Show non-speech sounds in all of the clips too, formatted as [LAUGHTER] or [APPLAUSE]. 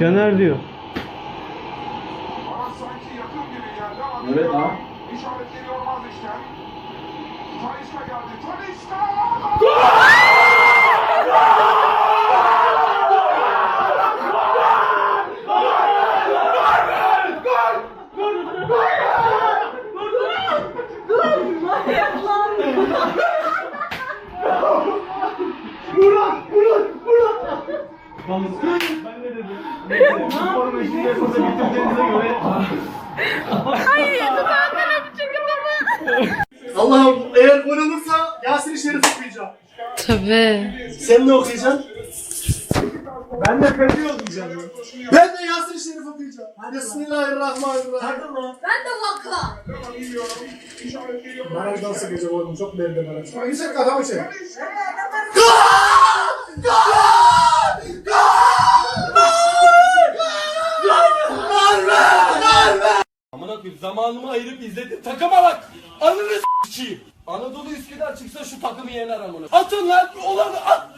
Caner diyor. Evet ha. Tabii. Sen ne okuyacaksın? ben de Fethi olmayacağım. Ben de Yasin-i Şerif okuyacağım. Bismillahirrahmanirrahim. Ben de vaka. Barajdan sıkacak oğlum çok belli baraj. Ama yüksek kafamı çek. Amına koyayım zamanımı ayırıp izledim takıma bak. Ananı s**eyim. Anadolu Üsküdar çıksa şu takımı yener amına. Atın lan olanı at.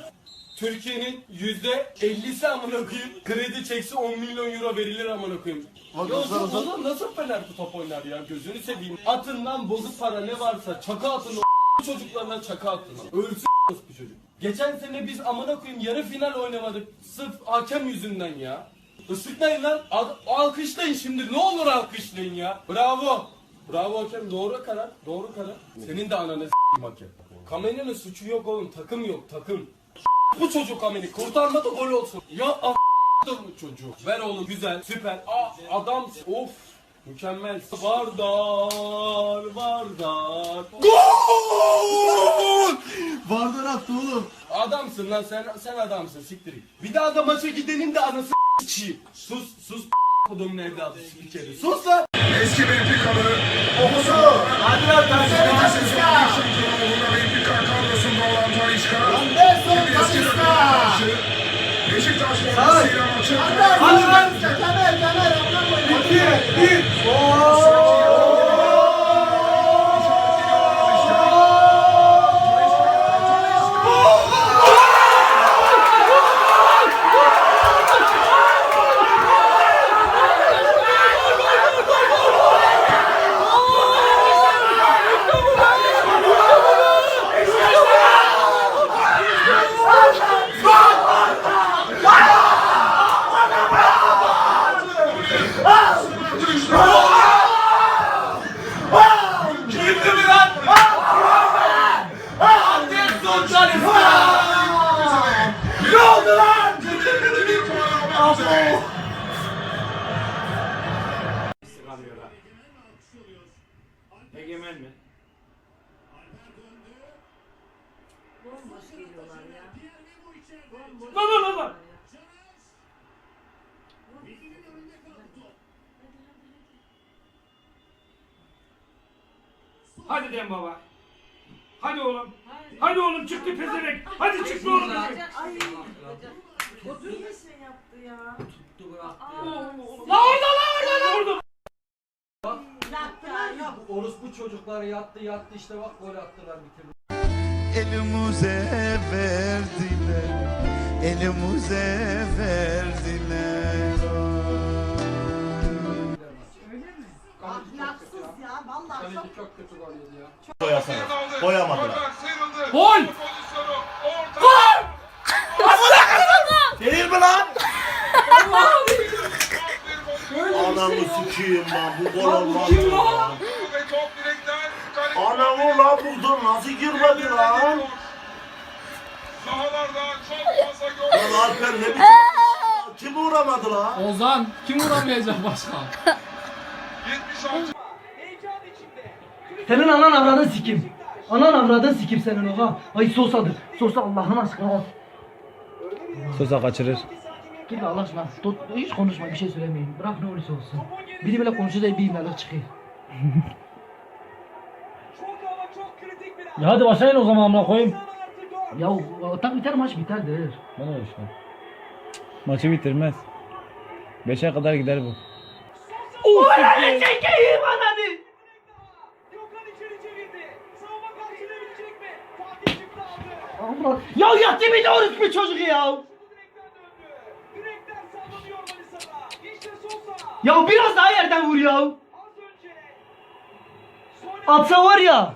Türkiye'nin yüzde 50'si amına koyayım kredi çekse 10 milyon euro verilir amına koyayım. Ya o zaman nasıl Fener top oynar ya gözünü seveyim. Atın lan bozuk para ne varsa çaka atın o [LAUGHS] çocuklarına çaka atın lan. Ölsün [LAUGHS] bu çocuk. Geçen sene biz amına koyayım yarı final oynamadık sırf hakem yüzünden ya. Islıklayın lan. Al- alkışlayın şimdi. Ne olur alkışlayın ya. Bravo. Bravo hakem. Doğru karar. Doğru karar. Senin de ananı s**eyim hakem. Kamene'nin suçu yok oğlum. Takım yok. Takım. Bu çocuk Kameni. Kurtarma da gol olsun. Ya a***dır bu çocuğu. Ver oğlum. Güzel. Süper. Aa, adam. Of. Mükemmel. Vardar. Vardar. Gol! Vardar attı oğlum. Adamsın lan sen sen adamsın siktir git. Bir daha da maça gidelim de anası s**eyim. Sus sus kodumun evladı spikeri. Sus lan. Eski Benfica'lı. Omuzu. Hadi lan taşla. Uğur'la Benfica kadrosunda olan Talisca. Anderson Talisca. Beşiktaş formasıyla maçı. Hadi lan. Caner Caner amına koyayım. Gitti Baba baba. Hadi den baba. Hadi oğlum. Hadi oğlum çıktı pezevenk. Hadi çıktı oğlum. Ay. O dün de şey yaptı ya. La orada la orada la orada. Yaptılar yok. Orospu çocukları yattı yattı işte bak gol attılar bitirdi. Elimize verdiler, elimize verdiler. Ahlaksız ya. Vallahi çok çok kötü gol yedi ya. Koyamadılar. Sıyrıldı. Gol! Pozisyonu. Orta. Değil mi lan? Anamı sikeyim lan bu gol olmaz lan. Direkten. kaleci- Anamı lan buldun nasıl girmedi lan? Sahalarda çok gol. Lan Alper ne biçim? [LAUGHS] Kim uğramadı lan? Ozan kim vuramayacak başka? 76. Senin anan avradın sikim. Anan avradın sikim senin oha. Ay Sosa'dır. Sosa Allah'ın aşkına. Sosa kaçırır. Git Allah aşkına. Tut, hiç konuşma bir şey söylemeyin. Bırak ne olursa olsun. Biri bile konuşuyor da bir imdalık çıkıyor. Ya hadi başlayın o zaman amına koyayım. Ya o- tak biter maç biterdir. Bana öyle şey. Maçı bitirmez. 5'e kadar gider bu. Oy çekeyim ananı. Gökhan içeri çevirdi. Savunma karşılayabilecek mi? Fatih çıktı aldı. Allah. Ya yattı bir doğrusu bir çocuk ya. Ya biraz daha yerden vur ya. Atsa var ya.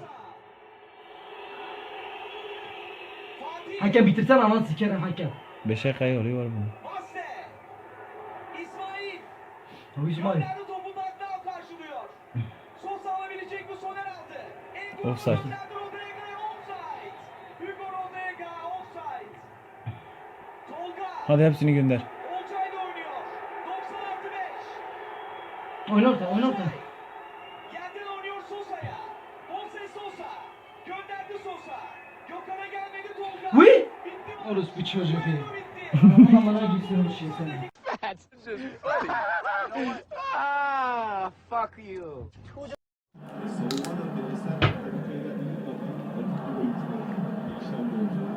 Hakem bitirsen anan sikerim hakem. Beşe kayı oluyor mu? Basse. İsmail. Offside. Hadi hepsini gönder. Olcay'la oynuyor. 90 artı 5. Oyna orta oyna orta. Yerden oynuyor Sosa'ya. Moses Sosa. Gönderdi Sosa. Gökhan'a gelmedi Tolga. Uy. Bitti mi? Orası bir çocuk iyi. Bana gitsin o şey mutlaka rakip bir oyuncuları, işler bir oyuncuları.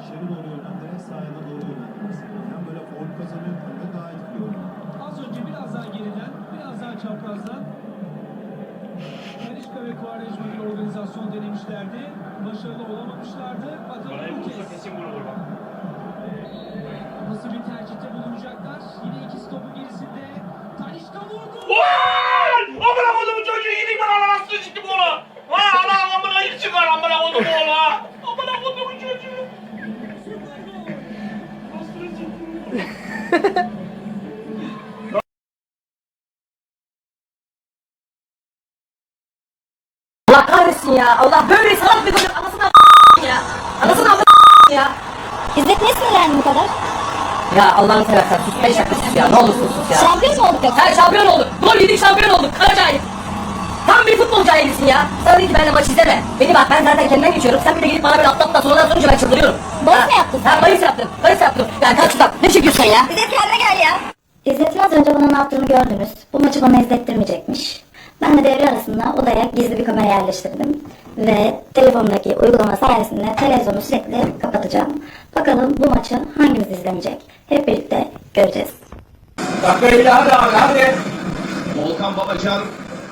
İçeri doğru yönlendirerek sahaya doğru yönlendirmesi gereken böyle foul kazanıyor hem de daha etkili. Az önce biraz daha geriden, biraz daha çaprazdan Kalişka ve Quaresma bir organizasyon denemişlerdi. Başarılı olamamışlardı. Bakalım bu kez nasıl bir tercihte bulunacaklar. Yine ikisi topun gerisinde. Talişka vurdu. Amına kodumun çocuğu yedik ben anasını çıktım onu. Ha ana amına hiç çıkar amına kodum oğlu ha. Amına kodumun çocuğu. Anasını çıktım. Allah kahretsin ya. Allah böyle salak bir çocuk. Anasını ya. Anasını ya. İzzet niye sinirlendin bu kadar? Ya Allah'ını seversen sus. Beş dakika sus ya. Ne olursun sus ya. Şampiyon mu olduk yoksa? Sen şampiyon oldun. Gol yedik şampiyon olduk. Kara cahil. Tam bir futbol cahilisin ya. Sana dedi ki benimle maç izleme. Beni bak ben zaten kendimden geçiyorum. Sen bir de gidip bana böyle atla atla sonradan sonucu ben çıldırıyorum. Bahis Ha, mi yaptın Ha bahis yaptım. Bahis yaptım. Yani kalk şuradan. Ne çekiyorsun ya? İzzet kendine gel ya. İzzet'in az önce bana ne yaptığını gördünüz. Bu maçı bana izlettirmeyecekmiş. Ben de devre arasında odaya gizli bir kamera yerleştirdim. Ve telefondaki uygulama sayesinde televizyonu sürekli kapatacağım. Bakalım bu maçı hangimiz izlemeyecek? Hep birlikte göreceğiz. Dakika elli hadi abi hadi. Volkan Babacan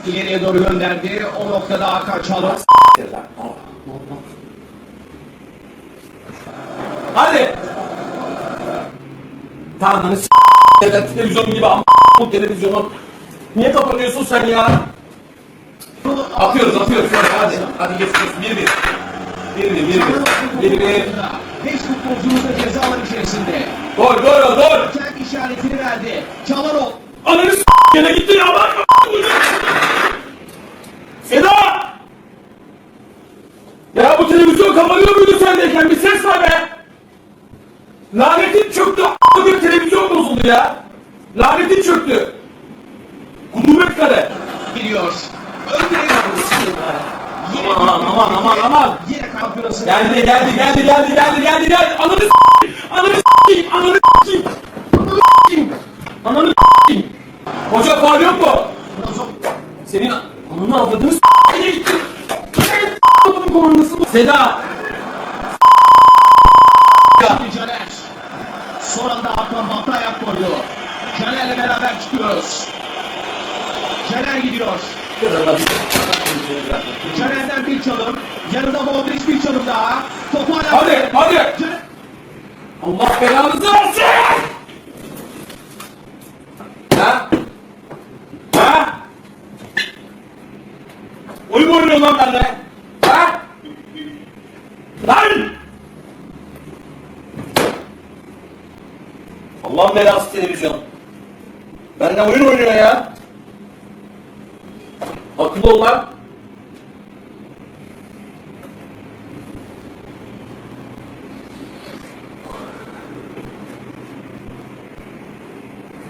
ileriye doğru gönderdi. O noktada Hakan Çalhanoğlu. Hadi. Tanrını s*** televizyon gibi am bu televizyonu. Niye kapatıyorsun sen ya? Atıyoruz atıyoruz hadi hadi. Hadi geç geç bir bir. Bir bir bir bir. Bir bir. Beş futbolcumuz da ceza alanı içerisinde. Gol gol gol. Kendi işaretini verdi. Çalhanoğlu. Ananı s*** gene gitti ya bak. Seda! Ya bu televizyon kapanıyor muydu sendeyken? Bir ses var be! Lanetin çöktü. a**a bir televizyon bozuldu ya. Lanetin çöktü. Kudubet kare. Gidiyor. Önde Yine Aman aman aman aman. Yine kampiyonası. Geldi geldi geldi geldi geldi geldi geldi. Ananı s**eyim. Ananı s**eyim. Ananı s**eyim. Ananı s**eyim. Ananı s**eyim. Hoca faul yok mu? Senin ananı avladığını s**eyim. Senin komandası bu. Seda. Caner. Son anda Hakan Batı ayak koydu. Caner'le beraber çıkıyoruz. Caner gidiyor. Caner'den bir çalım. Yanında Modric bir çalım daha. Topu hala... Hadi hadi. Allah belanızı versin. Ha? Ha? Oyun mu oynuyorsun lan benimle? Ha? Lan! Allah'ın belası televizyon. Benimle oyun oynuyor ya. Akıllı ol lan.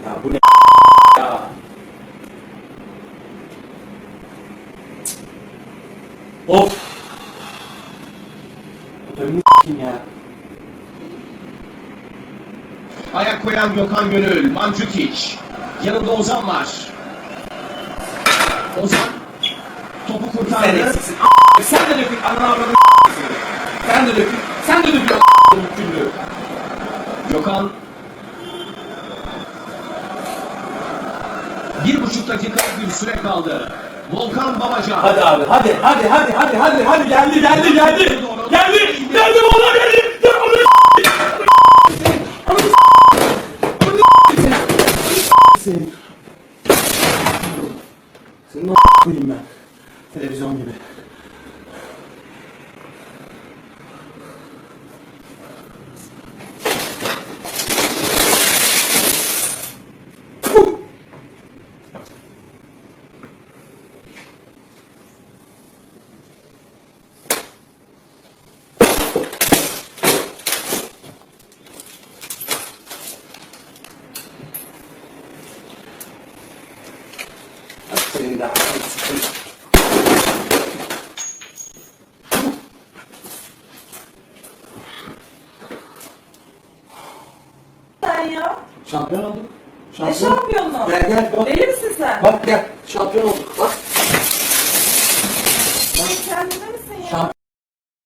Ya bu ne ya? Of. S**eyim ya. Ayak koyan Gökhan Gönül. Mandzukic. Yanında Ozan var. Ozan topu kurtardı. Sen de dökül. Ananı avradın. Sen de dökül. Sen de dökül. Küllü. Gökhan bir buçuk dakika bir süre kaldı. Volkan Babacan. Hadi abi hadi hadi hadi hadi hadi hadi geldi geldi geldi. Geldi geldi Volkan geldi. Geldi. takmayayım ben. Televizyon gibi. De Sen ya. Şampiyon olduk. Ne şampiyonu? Gel gel bak. Deli misin sen? Bak gel. Şampiyon olduk. Bak. Sen kendine misin ya?